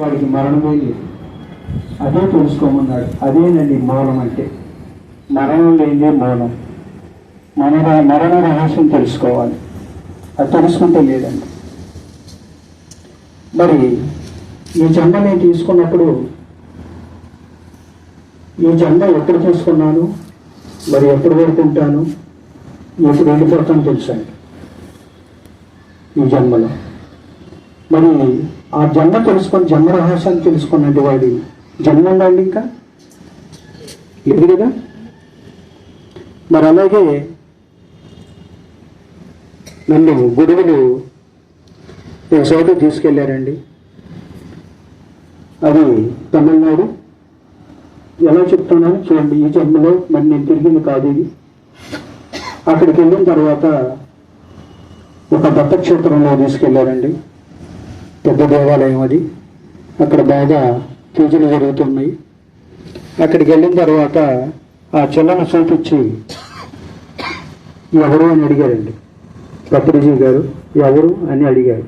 వాడికి మరణమే లేదు. అదే తెలుసుకోమన్నాడు. అదేనండి మౌనం అంటే. మరణం లేనిదే మౌనం. మన మరణ రహస్యం తెలుసుకోవాలి. అది తెలుసుకుంటే లేదండి. మరి ఈ జన్మ నేను తీసుకున్నప్పుడు ఈ జన్మ ఎప్పుడు తీసుకున్నాను మరి ఎప్పుడు వరకు ఉంటాను ఎప్పుడు వెళ్ళిపోతాను తెలుసండి. ఈ జన్మలో. మరి ఆ జన్మ తెలుసుకొని జన్మ రహస్యాన్ని తెలుసుకున్నట్టు వాడి జన్మ ఉండండి ఇంకా? లేదు కదా? మరి అలాగే నన్ను గురువులు ఒక చోట తీసుకెళ్ళారండి అది తమిళనాడు. ఎలా చెప్తున్నాను చూడండి ఈ జన్మలో మరి నేను తిరిగింది కాదు ఇది. అక్కడికి వెళ్ళిన తర్వాత ఒక దత్తక్షేత్రంలో తీసుకెళ్ళారండి. పెద్ద దేవాలయం అది. అక్కడ బాగా పూజలు జరుగుతున్నాయి. అక్కడికి వెళ్ళిన తర్వాత ఆ చెల్లను చూపించి ఎవరు అని అడిగారండి. పత్రిజీ గారు ఎవరు అని అడిగారు.